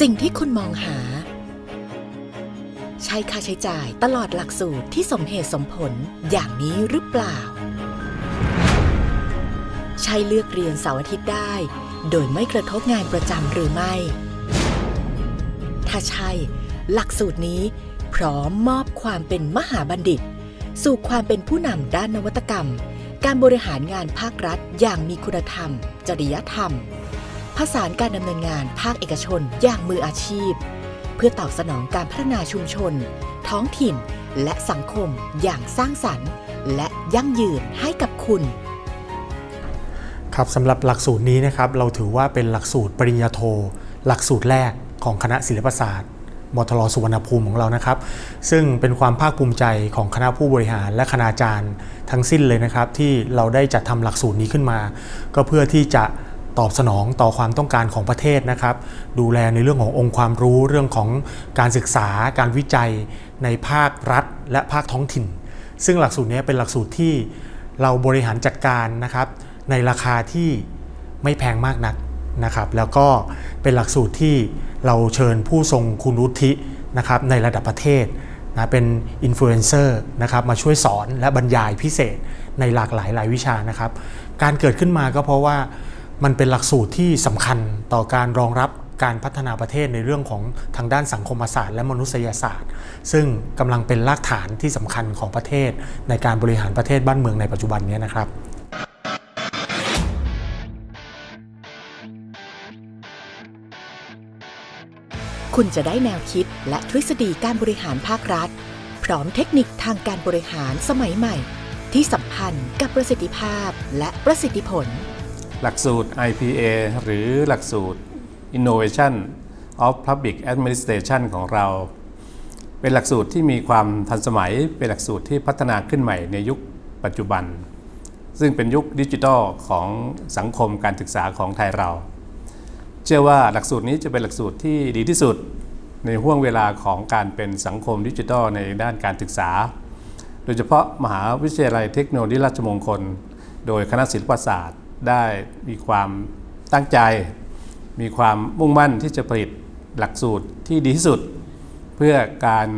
สิ่งที่คุณมองหา ใช้ค่าใช้จ่ายตลอดหลักสูตรที่สมเหตุสมผลอย่างนี้หรือเปล่า ใช่เลือกเรียนเสาร์อาทิตย์ได้ โดยไม่กระทบงานประจำหรือไม่ ถ้าใช่ หลักสูตรนี้ พร้อมมอบความเป็นมหาบัณฑิต สู่ความเป็นผู้นำด้านนวัตกรรม การบริหารงานภาครัฐอย่างมีคุณธรรม จริยธรรม ผสานการดำเนินงานภาคเอกชนอย่างมืออาชีพ เพื่อตอบสนองการพัฒนาชุมชน ท้องถิ่น และสังคมอย่างสร้างสรรค์ และยั่งยืนให้กับคุณครับสำหรับหลักสูตรนี้นะครับเราถือว่าเป็นหลักสูตรปริญญาโท หลักสูตรแรกของคณะศิลปศาสตร์มทรสุวรรณภูมิของเรานะครับ ซึ่งเป็นความภาคภูมิใจของคณะผู้บริหารและคณาจารย์ทั้งสิ้นเลยนะครับ ที่เราได้จัดทำหลักสูตรนี้ขึ้นมา ก็เพื่อที่จะ ตอบสนองต่อความต้องการของประเทศนะครับ ดูแลในเรื่องขององค์ความรู้เรื่องของการศึกษา การวิจัยในภาครัฐ และภาคท้องถิ่น ซึ่งหลักสูตรนี้เป็นหลักสูตรที่เราบริหารจัดการนะครับ ในราคาที่ไม่แพงมากนักนะครับ แล้วก็เป็นหลักสูตรที่เราเชิญผู้ทรงคุณวุฒินะครับในระดับประเทศนะเป็นอินฟลูเอนเซอร์นะครับมาช่วยสอนและบรรยายพิเศษในหลากหลายหลายวิชานะครับ การเกิดขึ้นมาก็เพราะว่า มันเป็นหลักสูตรที่สำคัญต่อการรองรับการพัฒนาประเทศในเรื่องของทางด้านสังคมศาสตร์และมนุษยศาสตร์ ซึ่งกำลังเป็นรากฐานที่สำคัญของประเทศ ในการบริหารประเทศบ้านเมืองในปัจจุบันนี้นะครับคุณจะได้แนวคิดและทฤษฎีการบริหารภาครัฐ พร้อมเทคนิคทางการบริหารสมัยใหม่ ที่สัมพันธ์กับประสิทธิภาพและประสิทธิผล หลักสูตร IPA หรือหลักสูตร Innovation of Public Administration ของเรา เป็นหลักสูตรที่มีความทันสมัย เป็นหลักสูตรที่พัฒนาขึ้นใหม่ในยุคปัจจุบัน ซึ่งเป็นยุคดิจิทัลของสังคมการศึกษาของไทยเรา เชื่อว่าหลักสูตรนี้จะเป็นหลักสูตรที่ดีที่สุดในห่วงเวลาของการเป็นสังคมดิจิทัลในด้านการศึกษา โดยเฉพาะมหาวิทยาลัยเทคโนโลยีราชมงคล โดยคณะศิลปศาสตร์ ได้มีความตั้งใจ มีความมุ่งมั่นที่จะผลิตหลักสูตรที่ดีที่สุด เพื่อการ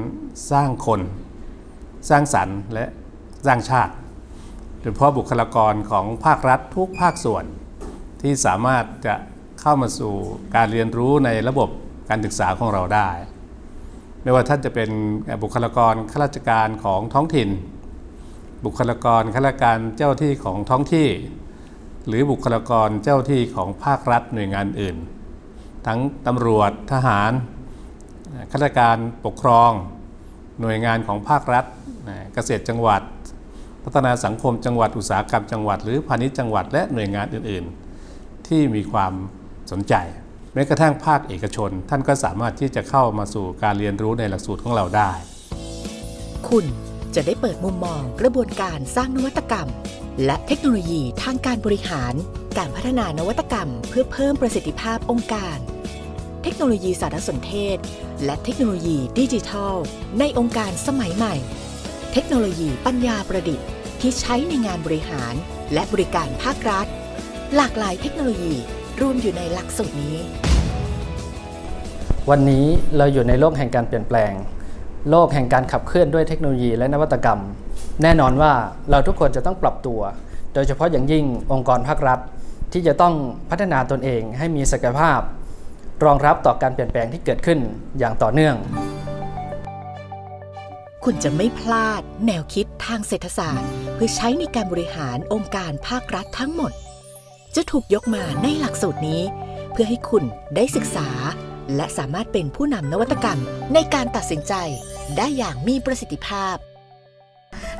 สร้างคน สร้างสรรค์และสร้างชาติโดยเฉพาะบุคลากรของภาครัฐทุกภาคส่วน ที่สามารถจะเข้ามาสู่การเรียนรู้ในระบบการศึกษาของเราได้ ไม่ว่าท่านจะเป็นบุคลากรข้าราชการของท้องถิ่น บุคลากรข้าราชการเจ้าที่ของท้องที่ หรือบุคลากรเจ้าที่ของภาครัฐหน่วยงานอื่น ทั้งตำรวจทหารข้าราชการปกครอง หน่วยงานของภาครัฐเกษตรจังหวัด พัฒนาสังคมจังหวัดอุตสาหกรรมจังหวัด หรือพาณิชย์จังหวัดและหน่วยงานอื่น ๆ ที่มีความสนใจแม้กระทั่งภาคเอกชน ท่านก็สามารถที่จะเข้ามาสู่การเรียนรู้ในหลักสูตรของเราได้ คุณ จะได้เปิดมุมมองกระบวนการสร้างนวัตกรรม และเทคโนโลยีทางการบริหาร การพัฒนานวัตกรรม เพื่อเพิ่มประสิทธิภาพองค์การ เทคโนโลยีสารสนเทศ และเทคโนโลยีดิจิทัล ในองค์การสมัยใหม่ เทคโนโลยีปัญญาประดิษฐ์ ที่ใช้ในงานบริหาร และบริการภาครัฐ หลากหลายเทคโนโลยีรวมอยู่ในหลักสูตรนี้ วันนี้เราอยู่ในโลกแห่งการเปลี่ยนแปลง โลกแห่งการขับเคลื่อนด้วยเทคโนโลยีและนวัตกรรม แน่นอนว่าเราทุกคนจะต้องปรับตัว โดยเฉพาะอย่างยิ่งองค์กรภาครัฐ ที่จะต้องพัฒนาตนเองให้มีศักยภาพ รองรับต่อการเปลี่ยนแปลงที่เกิดขึ้นอย่างต่อเนื่อง คุณจะไม่พลาด แนวคิดทางเศรษฐศาสตร์ เพื่อใช้ในการบริหารองค์การภาครัฐทั้งหมด จะถูกยกมาในหลักสูตรนี้ เพื่อให้คุณได้ศึกษา และสามารถเป็นผู้นำนวัตกรรมในการตัดสินใจได้อย่างมีประสิทธิภาพ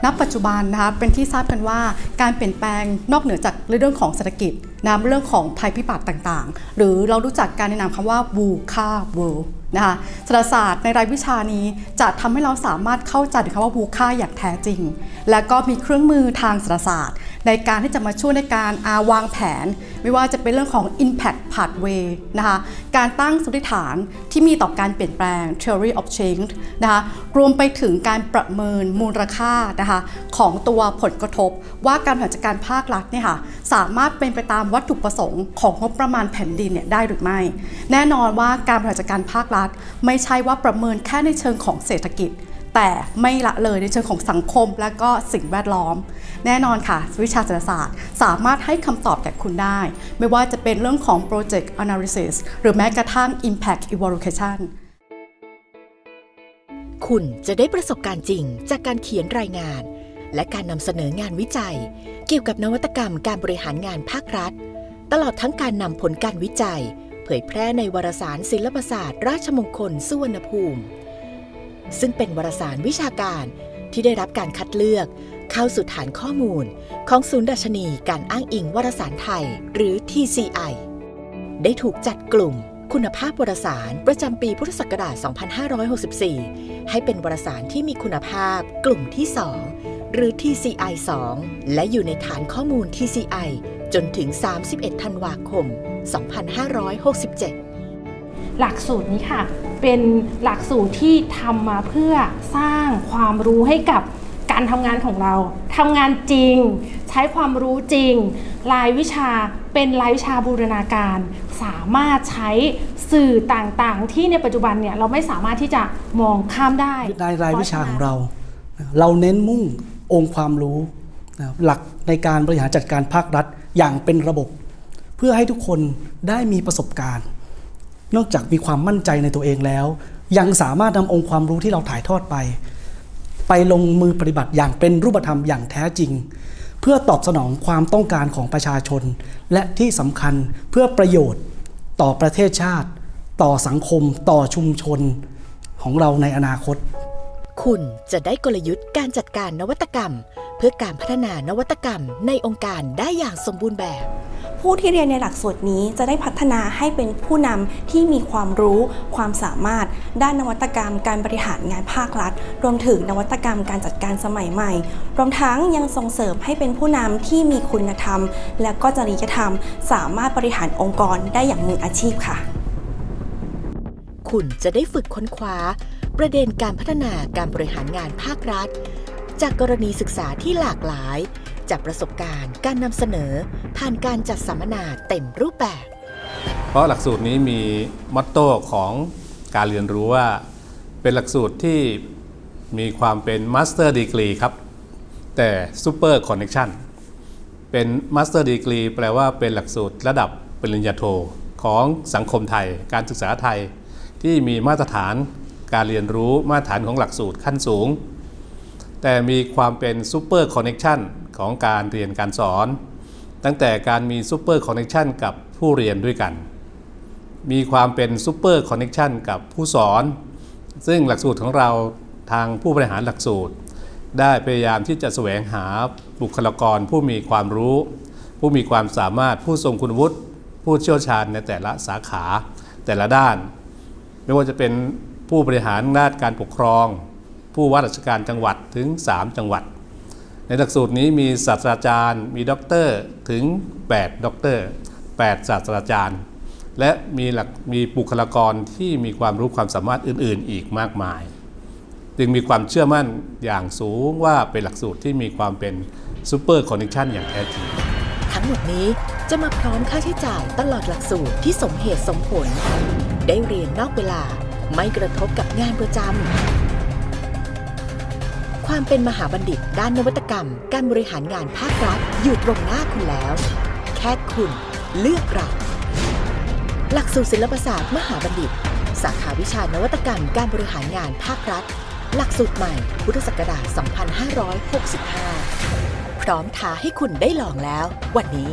ณปัจจุบันนะคะเป็นที่ทราบกันว่าการเปลี่ยนแปลงนอกเหนือจากเรื่องของเศรษฐกิจนะเรื่องของภัยพิบัติต่างๆ หรือเรารู้จักการแนะนำคำว่าวูค่าเวิลนะคะศาสตรศาสตร์ในรายวิชานี้จะทำให้เราสามารถเข้าใจถึงคำว่าวูค่าอย่างแท้จริง และก็มีเครื่องมือทางศาสตรศาสตร์ ในการที่จะมาช่วยในการอาวางแผน ไม่ว่าจะเป็นเรื่องของ impact pathway นะคะการตั้งสมมติฐานที่มีต่อการเปลี่ยนแปลง theory of change นะคะรวมไปถึงการประเมินมูลค่านะคะของตัวผลกระทบ ว่าการบริหารจัดการภาครัฐเนี่ยค่ะสามารถเป็นไปตามวัตถุประสงค์ของงบประมาณแผ่นดินเนี่ยได้หรือไม่ แน่นอนว่าการบริหารจัดการภาครัฐ ไม่ใช่ว่าประเมินแค่ในเชิงของเศรษฐกิจ แต่ไม่ละเลยในเชิงของสังคมและก็สิ่งแวดล้อม แน่นอนค่ะ วิชาเศรษฐศาสตร์ สามารถให้คำตอบแก่คุณได้ ไม่ว่าจะเป็นเรื่องของ project analysis หรือแม้กระทั่ง impact evaluation คุณจะได้ประสบการณ์จริงจากการเขียนรายงาน และการนำเสนองานวิจัย เกี่ยวกับนวัตกรรมการบริหารงานภาครัฐ ตลอดทั้งการนำผลการวิจัย เผยแพร่ในวารสารศิลปศาสตร์ ราชมงคลสุวรรณภูมิ ซึ่งเป็นวารสารวิชาการที่ได้รับการคัดเลือก เข้าสู่ฐานข้อมูล ของศูนย์ดัชนีการอ้างอิงวารสารไทย หรือ TCI ได้ถูกจัดกลุ่ม คุณภาพวารสารประจำปีพุทธศักราช 2564 ให้เป็นวารสารที่มีคุณภาพกลุ่มที่ 2 หรือ TCI 2 และอยู่ในฐานข้อมูล TCI จนถึง 31 ธันวาคม 2567 หลักสูตรนี้ค่ะ เป็นหลักสูตรที่ทำมาเพื่อสร้างความรู้ให้กับการทำงานของเราทำงานจริง ใช้ความรู้จริง รายวิชาเป็นรายวิชาบูรณาการ สามารถใช้สื่อต่างๆ ที่ในปัจจุบันเนี่ยเราไม่สามารถที่จะมองข้ามได้ในรายวิชาของเรา เราเน้นมุ่งองค์ความรู้ หลักในการบริหารจัดการภาครัฐอย่างเป็นระบบ เพื่อให้ทุกคนได้มีประสบการณ์ นอกจากมีความมั่นใจในตัวเองแล้ว ยังสามารถนำองค์ความรู้ที่เราถ่ายทอดไป ไปลงมือปฏิบัติอย่างเป็นรูปธรรมอย่างแท้จริง เพื่อตอบสนองความต้องการของประชาชน และที่สำคัญเพื่อประโยชน์ต่อประเทศชาติ ต่อสังคม ต่อชุมชนของเราในอนาคต คุณจะได้กลยุทธ์การจัดการนวัตกรรม เพื่อการพัฒนานวัตกรรมในองค์การได้อย่างสมบูรณ์แบบ ผู้ที่เรียนในหลักสูตรนี้จะได้พัฒนาให้เป็นผู้นำที่มีความรู้ ความสามารถ ด้านนวัตกรรม การบริหารงานภาครัฐ รวมถึงนวัตกรรมการจัดการสมัยใหม่ รวมทั้งยังส่งเสริมให้เป็นผู้นำที่มีคุณธรรม และก็จริยธรรม สามารถบริหารองค์กรได้อย่างมืออาชีพค่ะ คุณจะได้ฝึกค้นคว้า ประเด็นการพัฒนาการบริหารงานภาครัฐ จากกรณีศึกษาที่หลากหลาย จากประสบการณ์การนำเสนอ ผ่านการจัดสัมมนาเต็มรูปแบบ เพราะหลักสูตรนี้มีมอตโต้ของการเรียนรู้ว่า เป็นหลักสูตรที่มีความเป็นมาสเตอร์ดีกรีครับ แต่ซูเปอร์คอนเน t ชันเป็นมาสเตอร์ดีกรีแปลว่าเป็นหลักสูตรระดับปริญญาโทของสังคมไทย การศึกษาไทย ที่มีมาตรฐานการเรียนรู้มาตรฐานของหลักสูตรขั้นสูง แต่มีความเป็นซูเปอร์คอนเน t ชัน ของการเรียนการสอน ตั้งแต่การมีซูเปอร์คอนเน t ชันกับผู้เรียนด้วยกัน มีความเป็นซูเปอร์คอนเน t ชันกับผู้สอน ซึ่งหลักสูตรของเราทางผู้บริหารหลักสูตร ได้พยายามที่จะแสวงหาบุคลากรผู้มีความรู้ ผู้มีความสามารถผู้ทรงคุณวุฒิผู้เชี่ยวชาญในแต่ละสาขาแต่ละด้าน ไม่ว่าจะเป็นผู้บริหารด้านการปกครอง ผู้ว่าราชการจังหวัดถึง 3 จังหวัด ในหลักสูตรนี้มีศาสตราจารย์มีด็อกเตอร์ถึง 8 ด็อกเตอร์ 8 ศาสตราจารย์ และมีหลักมีบุคลากรที่มีความรู้ความสามารถอื่น ๆ อีกมากมาย จึงมีความเชื่อมั่นอย่างสูงว่าเป็นหลักสูตรที่มีความเป็นซูเปอร์คอนเนคชันอย่างแท้จริง ทั้งหมดนี้จะมาพร้อมค่าใช้จ่ายตลอดหลักสูตรที่สมเหตุสมผล ได้เรียนนอกเวลาไม่กระทบกับงานประจำ ความเป็นมหาบัณฑิต ด้านนวัตกรรม การบริหารงานภาครัฐอยู่ตรงหน้าคุณแล้ว แค่คุณเลือกเราหลักสูตรศิลปศาสตร์มหาบัณฑิต สาขาวิชานวัตกรรมการบริหารงานภาครัฐ หลักสูตรใหม่พุทธศักราช 2565 พร้อมท้าให้คุณได้ลองแล้ว วันนี้